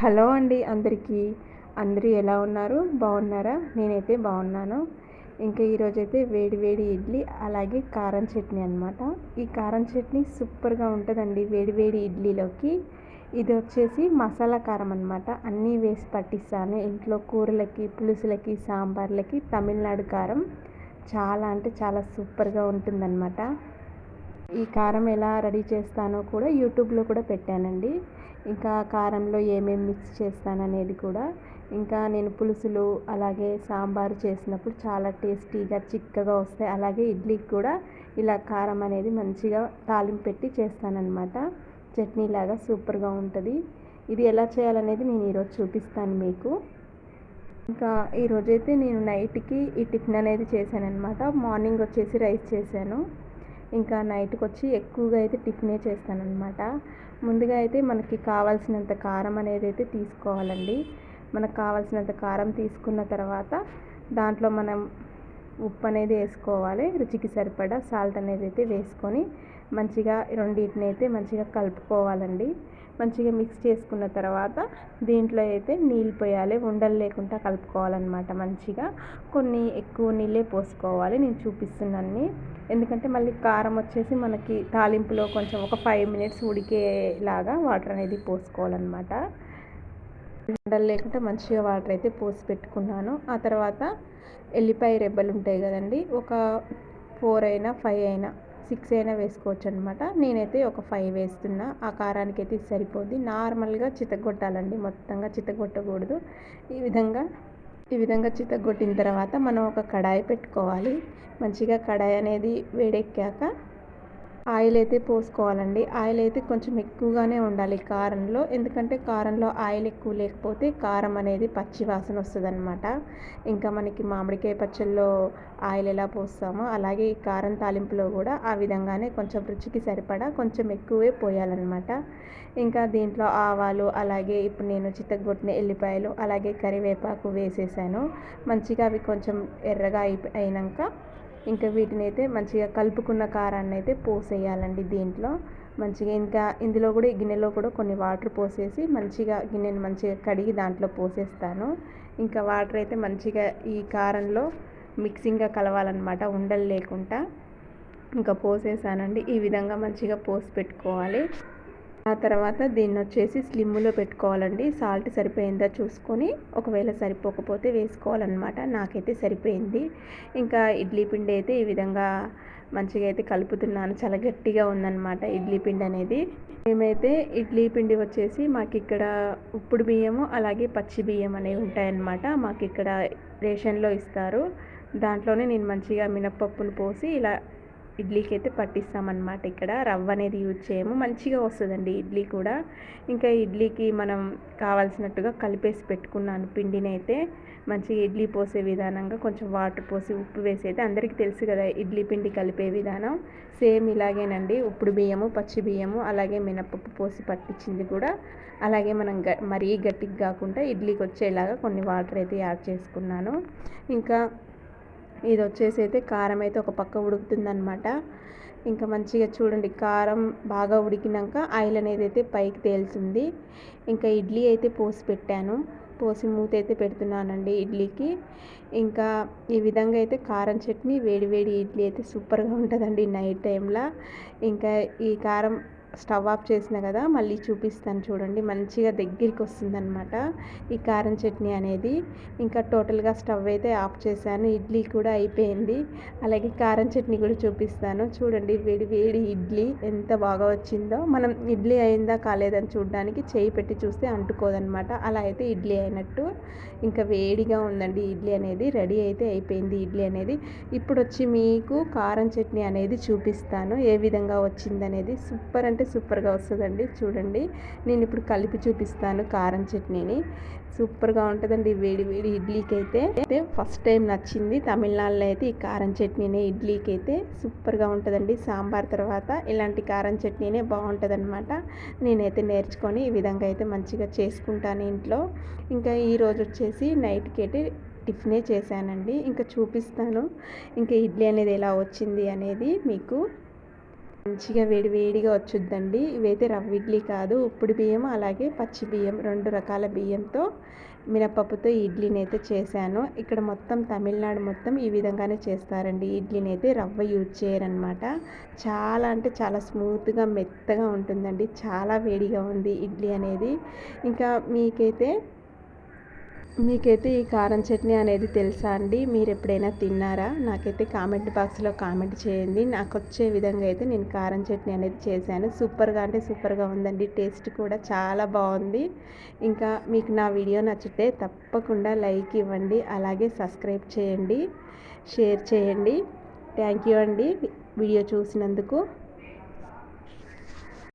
Hello అండి అందరికీ. అందరూ ఎలా ఉన్నారు? బాగున్నారా? నేనైతే బాగున్నాను. ఇంకా ఈరోజైతే వేడి వేడి ఇడ్లీ అలాగే కారం చట్నీ అనమాట ఈ కారం చట్నీ సూపర్గా ఉంటుందండి వేడి వేడి ఇడ్లీలోకి. ఇది వచ్చేసి మసాలా కారం అనమాట అన్నీ వేసి పట్టిస్తాను. ఇంట్లో కూరలకి పులుసులకి సాంబార్లకి తమిళనాడు కారం చాలా అంటే చాలా సూపర్గా ఉంటుందన్నమాట. ఈ కారం ఎలా రెడీ చేస్తానో కూడా యూట్యూబ్లో కూడా పెట్టానండి. ఇంకా కారంలో ఏమేమి మిక్స్ చేస్తాననేది కూడా. ఇంకా నేను పులుసులు అలాగే సాంబారు చేసినప్పుడు చాలా టేస్టీగా చిక్కగా వస్తాయి. అలాగే ఇడ్లీకి కూడా ఇలా కారం అనేది మంచిగా తాలింపు పెట్టి చేస్తానన్నమాట. చట్నీ లాగా సూపర్గా ఉంటుంది. ఇది ఎలా చేయాలనేది నేను ఈరోజు చూపిస్తాను మీకు. ఇంకా ఈరోజైతే నేను నైట్కి ఈ టిఫిన్ అనేది చేశానన్నమాట. మార్నింగ్ వచ్చేసి రైస్ చేశాను. ఇంకా నైట్కి వచ్చి ఎక్కువగా అయితే టిఫినే చేస్తానన్నమాట. ముందుగా అయితే మనకి కావాల్సినంత కారం అనేది అయితే తీసుకోవాలండి. మనకు కావాల్సినంత కారం తీసుకున్న తర్వాత దాంట్లో మనం ఉప్పు అనేది వేసుకోవాలి. రుచికి సరిపడా సాల్ట్ అనేది అయితే వేసుకొని మంచిగా రెండింటిని అయితే మంచిగా కలుపుకోవాలండి. మంచిగా మిక్స్ చేసుకున్న తర్వాత దీంట్లో అయితే నీళ్ళు పోయాలి ఉండలు లేకుండా కలుపుకోవాలన్నమాట మంచిగా. కొన్ని ఎక్కువ నీళ్ళే పోసుకోవాలి నేను చూపిస్తున్నాను ఎందుకంటే మళ్ళీ కారం వచ్చేసి మనకి తాలింపులో కొంచెం ఒక ఫైవ్ మినిట్స్ ఉడికేలాగా వాటర్ అనేది పోసుకోవాలన్నమాట. ఉండలు లేకుండా మంచిగా వాటర్ అయితే పోసి పెట్టుకున్నాను. ఆ తర్వాత ఎల్లిపాయ రెబ్బలు ఉంటాయి కదండి ఒక ఫోర్ అయినా ఫైవ్ అయినా సిక్స్ అయినా వేసుకోవచ్చు అనమాట నేనైతే ఒక ఫైవ్ వేస్తున్నా. ఆ కారానికి అయితే సరిపోద్ది. నార్మల్గా చితగొట్టాలండి మొత్తంగా చితగొట్టకూడదు ఈ విధంగా ఈ విధంగా చితగొట్టిన తర్వాత మనం ఒక కడాయి పెట్టుకోవాలి. మంచిగా కడాయి అనేది వేడెక్కాక ఆయిల్ అయితే పోసుకోవాలండి. ఆయిల్ అయితే కొంచెం ఎక్కువగానే ఉండాలి కారంలో. ఎందుకంటే కారంలో ఆయిల్ ఎక్కువ లేకపోతే కారం అనేది పచ్చి వాసన వస్తుందన్నమాట. ఇంకా మనకి మామిడికాయ పచ్చళ్ళలో ఆయిల్ ఎలా పోస్తామో అలాగే ఈ కారం తాలింపులో కూడా ఆ విధంగానే కొంచెం రుచికి సరిపడా కొంచెం ఎక్కువే పోయాలన్నమాట. ఇంకా దీంట్లో ఆవాలు అలాగే ఇప్పుడు నేను చిత్తగొట్టిన ఎల్లిపాయలు అలాగే కరివేపాకు వేసేసాను. మంచిగా అవి కొంచెం ఎర్రగా అయినాక ఇంకా వీటిని అయితే మంచిగా కలుపుకున్న కారాన్ని అయితే పోసేయాలండి దీంట్లో. మంచిగా ఇంకా ఇందులో కూడా ఈ గిన్నెలో కూడా కొన్ని వాటర్ పోసేసి మంచిగా గిన్నెను మంచిగా కడిగి దాంట్లో పోసేస్తాను. ఇంకా వాటర్ అయితే మంచిగా ఈ కారంలో మిక్సింగ్గా కలవాలన్నమాట ఉండలు లేకుండా. ఇంకా పోసేసానండి. ఈ విధంగా మంచిగా పోసి పెట్టుకోవాలి. ఆ తర్వాత దీన్ని వచ్చేసి స్లిమ్లో పెట్టుకోవాలండి. సాల్ట్ సరిపోయిందా చూసుకొని ఒకవేళ సరిపోకపోతే వేసుకోవాలన్నమాట. నాకైతే సరిపోయింది. ఇంకా ఇడ్లీ పిండి అయితే ఈ విధంగా మంచిగా అయితే కలుపుతున్నాను. చాలా గట్టిగా ఉందన్నమాట ఇడ్లీ పిండి అనేది. మేమైతే ఇడ్లీ పిండి వచ్చేసి మాకు ఇక్కడ ఉప్పుడు బియ్యము అలాగే పచ్చి బియ్యం అనేవి ఉంటాయన్నమాట. మాకు ఇక్కడ రేషన్లో ఇస్తారు. దాంట్లోనే నేను మంచిగా మినప్పప్పును పోసి ఇలా ఇడ్లీకి అయితే పట్టిస్తామన్నమాట ఇక్కడ. రవ్వ అనేది యూజ్ చేయము. మంచిగా వస్తుందండి ఇడ్లీ కూడా. ఇంకా ఇడ్లీకి మనం కావాల్సినట్టుగా కలిపేసి పెట్టుకున్నాను. పిండిని అయితే మంచిగా ఇడ్లీ పోసే విధానంగా కొంచెం వాటర్ పోసి ఉప్పు వేసి అయితే అందరికీ తెలుసు కదా ఇడ్లీ పిండి కలిపే విధానం. సేమ్ ఇలాగేనండి. ఉప్పుడు బియ్యము పచ్చి బియ్యము అలాగే మినపప్పు పోసి పట్టించింది కూడా. అలాగే మనం గ మరీ గట్టిగా కాకుండా ఇడ్లీకి వచ్చేలాగా కొన్ని వాటర్ అయితే యాడ్ చేసుకున్నాను. ఇంకా ఇది వచ్చేసి అయితే కారం అయితే ఒక పక్క ఉడుకుతుందనమాట ఇంకా మంచిగా చూడండి కారం బాగా ఉడికినాక ఆయిల్ అనేది అయితే పైకి తేల్చింది ఇంకా ఇడ్లీ అయితే పోసి పెట్టాను. పోసి మూత అయితే పెడుతున్నానండి ఇడ్లీకి. ఇంకా ఈ విధంగా అయితే కారం చట్నీ వేడి వేడి ఇడ్లీ అయితే సూపర్గా ఉంటుందండి నైట్ టైంలో. ఇంకా ఈ కారం స్టవ్ ఆఫ్ చేసిన కదా మళ్ళీ చూపిస్తాను చూడండి. మంచిగా దగ్గరికి వస్తుందన్నమాట ఈ కారం చట్నీ అనేది. ఇంకా టోటల్గా స్టవ్ అయితే ఆఫ్ చేశాను. ఇడ్లీ కూడా అయిపోయింది. అలాగే కారం చట్నీ కూడా చూపిస్తాను. చూడండి వేడి వేడి ఇడ్లీ ఎంత బాగా వచ్చిందో. మనం ఇడ్లీ అయిందా కాలేదని చూడడానికి చేయి పెట్టి చూస్తే అంటుకోదనమాట అలా అయితే ఇడ్లీ అయినట్టు. ఇంకా వేడిగా ఉందండి ఇడ్లీ అనేది. రెడీ అయితే అయిపోయింది ఇడ్లీ అనేది. ఇప్పుడు వచ్చి మీకు కారం చట్నీ అనేది చూపిస్తాను. ఏ విధంగా వచ్చిందనేది. సూపర్ అంటే సూపర్గా వస్తుందండి. చూడండి. నేను ఇప్పుడు కలిపి చూపిస్తాను కారం చట్నీని. సూపర్గా ఉంటుందండి. వేడి వేడి ఇడ్లీకి అయితే అయితే ఫస్ట్ టైం నచ్చింది తమిళనాడులో అయితే ఈ కారం చట్నీనే ఇడ్లీకి అయితే సూపర్గా ఉంటుందండి. సాంబార్ తర్వాత ఇలాంటి కారం చట్నీనే బాగుంటుందన్నమాట. నేనైతే నేర్చుకొని ఈ విధంగా అయితే మంచిగా చేసుకుంటాను ఇంట్లో. ఇంకా ఈరోజు వచ్చేసి నైట్కి అయితే టిఫినే చేశానండి. ఇంకా చూపిస్తాను. ఇంకా ఇడ్లీ అనేది ఎలా వచ్చింది అనేది మీకు మంచిగా వేడి వేడిగా వచ్చుద్దండి. ఇవైతే రవ్వ ఇడ్లీ కాదు ఉప్పుడు బియ్యం అలాగే పచ్చి బియ్యం రెండు రకాల బియ్యంతో మినపప్పుతో ఇడ్లీని అయితే చేశాను. ఇక్కడ మొత్తం తమిళనాడు మొత్తం ఈ విధంగానే చేస్తారండి. ఇడ్లీని అయితే రవ్వ యూజ్ చేయరనమాట చాలా అంటే చాలా స్మూత్గా మెత్తగా ఉంటుందండి. చాలా వేడిగా ఉంది ఇడ్లీ అనేది. ఇంకా మీకైతే మీకైతే ఈ కారం చట్నీ అనేది తెలుసా అండి? మీరు ఎప్పుడైనా తిన్నారా? నాకైతే కామెంట్ బాక్స్లో కామెంట్ చేయండి. నాకు వచ్చే విధంగా అయితే నేను కారం చట్నీ అనేది చేశాను. సూపర్గా అంటే సూపర్గా ఉందండి. టేస్ట్ కూడా చాలా బాగుంది. ఇంకా మీకు నా వీడియో నచ్చితే తప్పకుండా లైక్ ఇవ్వండి. అలాగే సబ్స్క్రైబ్ చేయండి. షేర్ చేయండి. థ్యాంక్ యూ అండి. వీడియో చూసినందుకు.